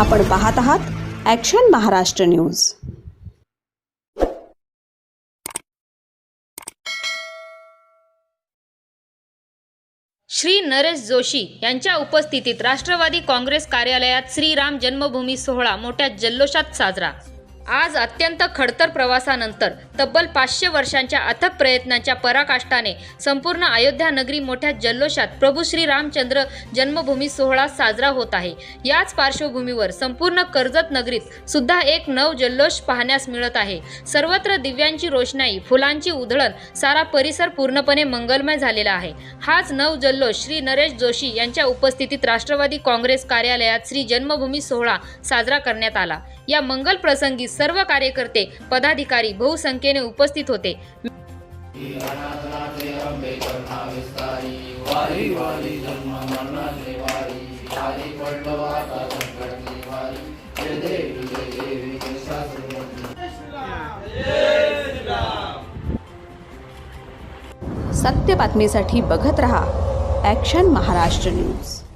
आपण पाहत आहात ॲक्शन महाराष्ट्र न्यूज श्री नरेश जोशी यांच्या उपस्थितीत राष्ट्रवादी काँग्रेस कार्यालयात श्रीराम जन्मभूमी सोहळा मोठ्या जल्लोषात साजरा. आज अत्यंत खडतर प्रवासानंतर तब्बल पाचशे वर्षांच्या अथक प्रयत्नांच्या पराकाष्ठाने संपूर्ण अयोध्या नगरी मोठ्या जल्लोषात प्रभू श्री रामचंद्र जन्मभूमी सोहळा साजरा होत आहे. याच पार्श्वभूमीवर संपूर्ण कर्जत नगरीत सुद्धा एक नव जल्लोष पाहण्यास मिळत आहे. सर्वत्र दिव्यांची रोषणाई फुलांची उधळण सारा परिसर पूर्णपणे मंगलमय झालेला आहे. हाच नव जल्लोष श्री नरेश जोशी यांच्या उपस्थितीत राष्ट्रवादी काँग्रेस कार्यालयात श्री जन्मभूमी सोहळा साजरा करण्यात आला. या मंगल प्रसंगी सर्व कार्यकर्ते पदाधिकारी बहुसंख्येने उपस्थित होते. सत्य बातमीसाठी बघत रहा ॲक्शन महाराष्ट्र न्यूज़